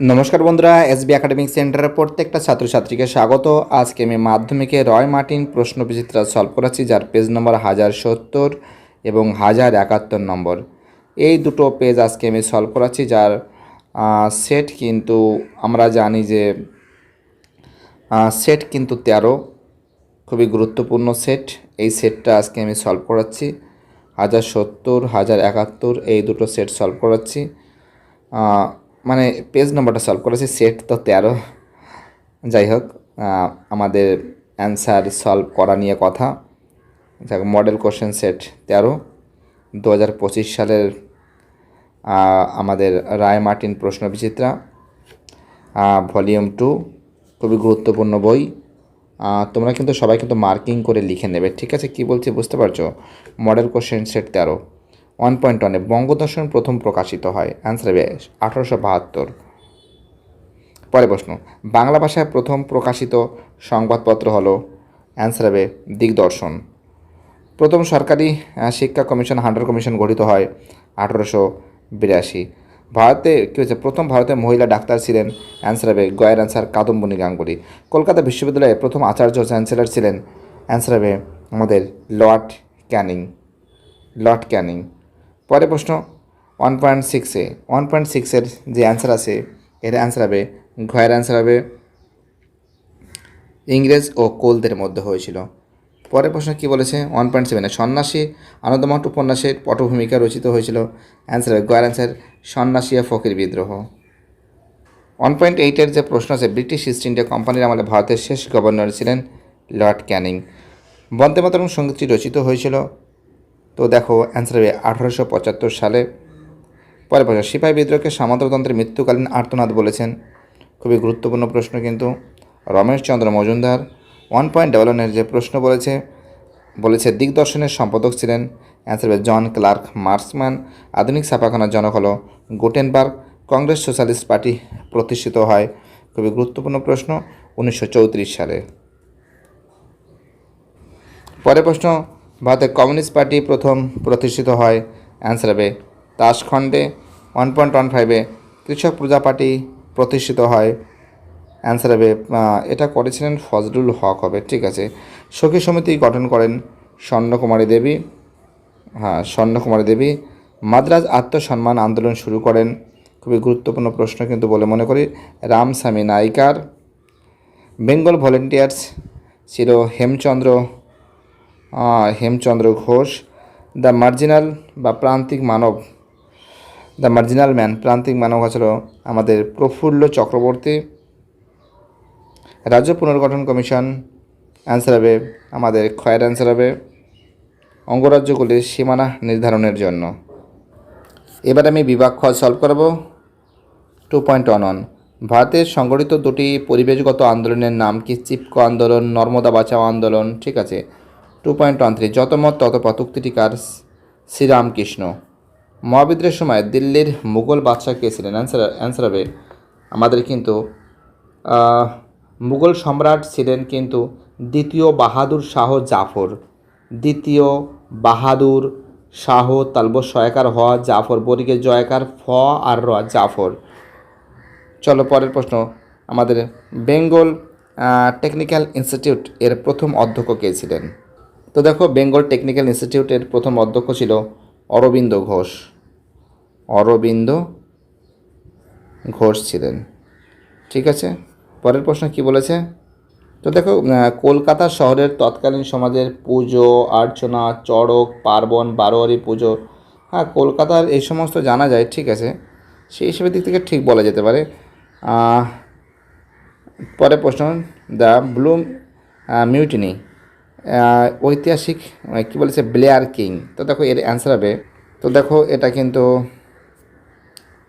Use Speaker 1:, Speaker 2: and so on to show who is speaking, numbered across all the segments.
Speaker 1: নমস্কার বন্ধুরা, SB academic সেন্টারের প্রত্যেকটা ছাত্রছাত্রীকে স্বাগত। আজকে আমি মাধ্যমিকে রয় মার্টিন প্রশ্ন বিচিত্রা সলভ করাচ্ছি যার পেজ নম্বর হাজার সত্তর এবং হাজার একাত্তর নম্বর। এই দুটো পেজ আজকে আমি সলভ করাচ্ছি, যার সেট কিন্তু আমরা জানি যে সেট কিন্তু তেরো। খুবই গুরুত্বপূর্ণ সেট এই সেটটা আজকে আমি সলভ করাচ্ছি। হাজার সত্তর, হাজার একাত্তর, এই দুটো সেট সলভ করাচ্ছি। মানে পেজ নাম্বারটা সলভ করেছি সেট তো তেরো। যাই হোক আমাদের অ্যান্সার সলভ করা নিয়ে কথা। যাক মডেল কোশ্চেন সেট তেরো। দু হাজার সালের আমাদের রায় মার্টিন প্রশ্ন বিচিত্রা। ভলিউম টু খুবই গুরুত্বপূর্ণ বই। তোমরা কিন্তু সবাই কিন্তু মার্কিং করে লিখে নেবে, ঠিক আছে? কি বলছি বুঝতে পারছ? মডেল কোশ্চেন সেট তেরো। ওয়ান পয়েন্ট ওয়ানে বঙ্গদর্শন প্রথম প্রকাশিত হয়। অ্যান্সার হবে আঠারোশো বাহাত্তর। পরে প্রশ্ন, বাংলা ভাষায় প্রথম প্রকাশিত সংবাদপত্র হলো অ্যান্সার হবে দিগদর্শন। প্রথম সরকারি শিক্ষা কমিশন হান্টার কমিশন গঠিত হয় আঠারোশো বিরাশি। ভারতে, কী হয়েছে? প্রথম ভারতে মহিলা ডাক্তার ছিলেন অ্যান্সার হবে গয়ের অ্যান্সার কাদম্বনী গাঙ্গুলি। কলকাতা বিশ্ববিদ্যালয়ে প্রথম আচার্য চ্যান্সেলর ছিলেন অ্যান্সার হবে আমাদের লর্ড ক্যানিং লর্ড ক্যানিং পরে প্রশ্ন ওয়ান পয়েন্ট সিক্সে ওয়ান পয়েন্ট সিক্সের যে অ্যান্সার আছে, এর অ্যান্সার হবে, ঘয়ের অ্যান্সার হবে, ইংরেজ ও কোলদের মধ্যে হয়েছিল। পরের প্রশ্ন কী বলেছে ওয়ান পয়েন্ট সেভেনে সন্ন্যাসী আনন্দমঠ উপন্যাসের পটভূমিকা রচিত হয়েছিল। অ্যান্সার হবে গয়ের অ্যান্সার সন্ন্যাসী ও ফকির বিদ্রোহ। ওয়ান পয়েন্ট এইটের যে প্রশ্ন আছে, ব্রিটিশ ইস্ট ইন্ডিয়া কোম্পানির আমলে ভারতের শেষ গভর্নর ছিলেন লর্ড ক্যানিং। বন্দে মাতরম সঙ্গীতটি রচিত হয়েছিল। তো দেখো অ্যান্সার হবে আঠারোশো পঁচাত্তর সালে। পরে প্রশ্ন, সিপাহী বিদ্রোহকে সামন্ততন্ত্রের মৃত্যুকালীন আর্তনাদ বলেছেন। খুবই গুরুত্বপূর্ণ প্রশ্ন কিন্তু। রমেশচন্দ্র মজুমদার ওয়ান পয়েন্ট ডেভেলনের যে প্রশ্ন বলেছে বলেছে, দিগদর্শনের সম্পাদক ছিলেন। অ্যান্সার হবে জন ক্লার্ক মার্কসম্যান। আধুনিক ছাপাখানার জনক হল গুটেনবার্গ। কংগ্রেস সোশ্যালিস্ট পার্টি প্রতিষ্ঠিত হয়। খুবই গুরুত্বপূর্ণ প্রশ্ন, উনিশশো চৌত্রিশ সালে। পরের প্রশ্ন ভারতের কমিউনিস্ট পার্টি প্রথম প্রতিষ্ঠিত হয় অ্যান্সার হবে তাসখণ্ডে ওয়ান পয়েন্ট ওয়ান ফাইভে কৃষক প্রজা পার্টি প্রতিষ্ঠিত হয় অ্যান্সার হবে এটা করেছিলেন ফজলুল হক হবে, ঠিক আছে। সখী সমিতি গঠন করেন স্বর্ণকুমারী দেবী হ্যাঁ স্বর্ণকুমারী দেবী। মাদ্রাজ আত্মসম্মান আন্দোলন শুরু করেন, খুবই গুরুত্বপূর্ণ প্রশ্ন কিন্তু বলে মনে করি, রামস্বামী নায়িকার বেঙ্গল ভলেন্টিয়ার্স ছিল হেমচন্দ্র হেমচন্দ্র ঘোষ, দ্য মার্জিনাল বা প্রান্তিক মানব, দ্য মার্জিনাল ম্যান, প্রান্তিক মানব ছিল আমাদের প্রফুল্ল চক্রবর্তী। রাজ্য পুনর্গঠন কমিশন অ্যান্সার হবে আমাদের খয়ের অ্যান্সার হবে। অঙ্গরাজ্যগুলির সীমানা নির্ধারণের জন্য। এবার আমি বিভাগ খ সলভ করাবো। টু পয়েন্ট ওয়ান ওয়ান ভারতের সংগঠিত দুটি পরিবেশগত আন্দোলনের নাম কি? চিপকো আন্দোলন, নর্মদা বাঁচাও আন্দোলন, ঠিক আছে? টু পয়েন্ট ওয়ান থ্রি যত মত তত পথ উক্তিটিকার শ্রীরামকৃষ্ণ। মহাবিদ্রের সময় দিল্লির মুঘল বাদশাহ কে ছিলেন অ্যান্সার অ্যান্সার হবে। আমাদের কিন্তু মুঘল সম্রাট ছিলেন কিন্তু দ্বিতীয় বাহাদুর শাহ জাফর। দ্বিতীয় বাহাদুর শাহ তালব সয়কার হ জাফর বরিকে জয়কার ফ আর র জাফর। চলো পরের প্রশ্ন। আমাদের বেঙ্গল টেকনিক্যাল ইনস্টিটিউট এর প্রথম অধ্যক্ষ কে ছিলেন? তো দেখো বেঙ্গল টেকনিক্যাল ইনস্টিটিউটের প্রথম অধ্যক্ষ ছিল অরবিন্দ ঘোষ। অরবিন্দ ঘোষ ছিলেন। ঠিক আছে? পরের প্রশ্ন কি বলেছে? তো দেখো কলকাতা শহরের তৎকালীন সমাজের পুজো আর্চনা চড়ক, পার্বণ, বারোয়ারি পুজো হ্যাঁ কলকাতার এই সমস্ত জানা যায়, ঠিক আছে? সেই হিসেবে দিক থেকে ঠিক বলা যেতে পারে। পরের প্রশ্ন, দ্য ব্লুম মিউটিনি। ঐতিহাসিক কী বলেছে ব্লেয়ার কিং তো দেখো এর অ্যান্সার হবে। তো দেখো এটা কিন্তু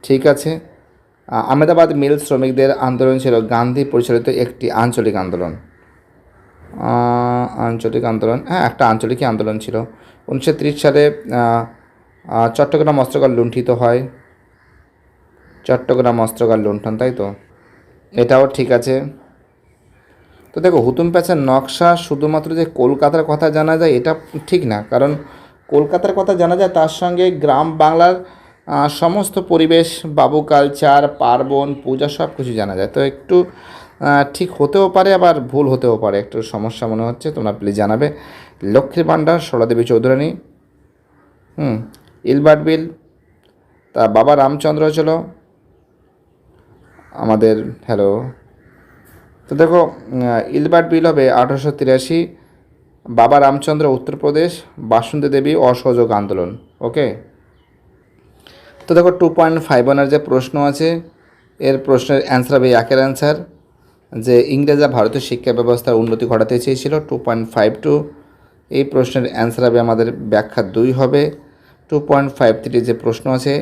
Speaker 1: ঠিক আছে। আহ, আহমেদাবাদ মিল শ্রমিকদের আন্দোলন ছিল গান্ধী পরিচালিত একটি আঞ্চলিক আন্দোলন। আঞ্চলিক আন্দোলন হ্যাঁ একটা আঞ্চলিক আন্দোলন ছিল। উনিশশো ত্রিশ সালে চট্টগ্রাম অস্ত্রগার লুণ্ঠিত হয়। চট্টগ্রাম অস্ত্রগার লুণ্ঠন তাই তো? এটাও ঠিক আছে। তো দেখো, হুতুম প্যাচের নকশা শুধুমাত্র যে কলকাতার কথা জানা যায়, এটা ঠিক না। কারণ কলকাতার কথা জানা যায়, তার সঙ্গে গ্রাম বাংলার সমস্ত পরিবেশ, বাবু কালচার, পার্বণ, পূজা সব কিছু জানা যায়। তো একটু ঠিক হতেও পারে, আবার ভুল হতেও পারে। একটু সমস্যা মনে হচ্ছে, তোমরা প্লিজ জানাবে। লক্ষ্মীর ভাণ্ডার সরলাদেবী চৌধুরানী, হুম, ইলবার্ট বিল তা বাবা রামচন্দ্র ছিল আমাদের হ্যালো তো দেখো ইলবার্ট বিল হবে আঠারোশো তিরাশি, বাবা রামচন্দ্র উত্তরপ্রদেশ বাসন্তী দেবী অসহযোগ আন্দোলন, ওকে? তো দেখো টু পয়েন্ট ফাইভ ওয়ানের যে প্রশ্ন আছে, এর প্রশ্নের অ্যান্সার হবে একের অ্যান্সার যে ইংরেজরা ভারতীয় শিক্ষা ব্যবস্থার উন্নতি ঘটাতে চেয়েছিল টু পয়েন্ট ফাইভ টু এই প্রশ্নের অ্যান্সার হবে আমাদের ব্যাখ্যা দুই হবে। টু পয়েন্ট ফাইভ থ্রি যে প্রশ্ন আছে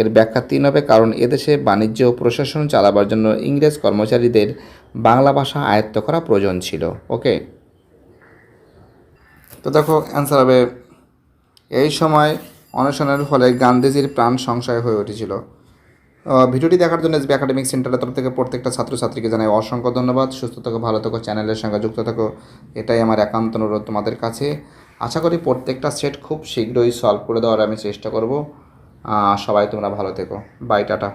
Speaker 1: এর ব্যাখ্যা তিন হবে, কারণ এদেশে বাণিজ্য ও প্রশাসন চালাবার জন্য ইংরেজ কর্মচারীদের বাংলা ভাষা আয়ত্ত করা প্রয়োজন ছিল। ওকে? তো দেখো অ্যান্সার হবে, এই সময় অনশনের ফলে গান্ধীজির প্রাণ সংশয় হয়ে উঠেছিল। ভিডিওটি দেখার জন্য এসবি একাডেমিক সেন্টারের তরফ থেকে প্রত্যেকটা ছাত্রছাত্রীকে জানাই অসংখ্য ধন্যবাদ। সুস্থ থাকো, ভালো থাকো, চ্যানেলের সঙ্গে যুক্ত থাকো। এটাই আমার একান্ত অনুরোধ তোমাদের কাছে। আশা করি প্রত্যেকটা সেট খুব শীঘ্রই সলভ করে দেওয়ার আমি চেষ্টা করব। সবাই তোমরা ভালো থেকো। Bye tata.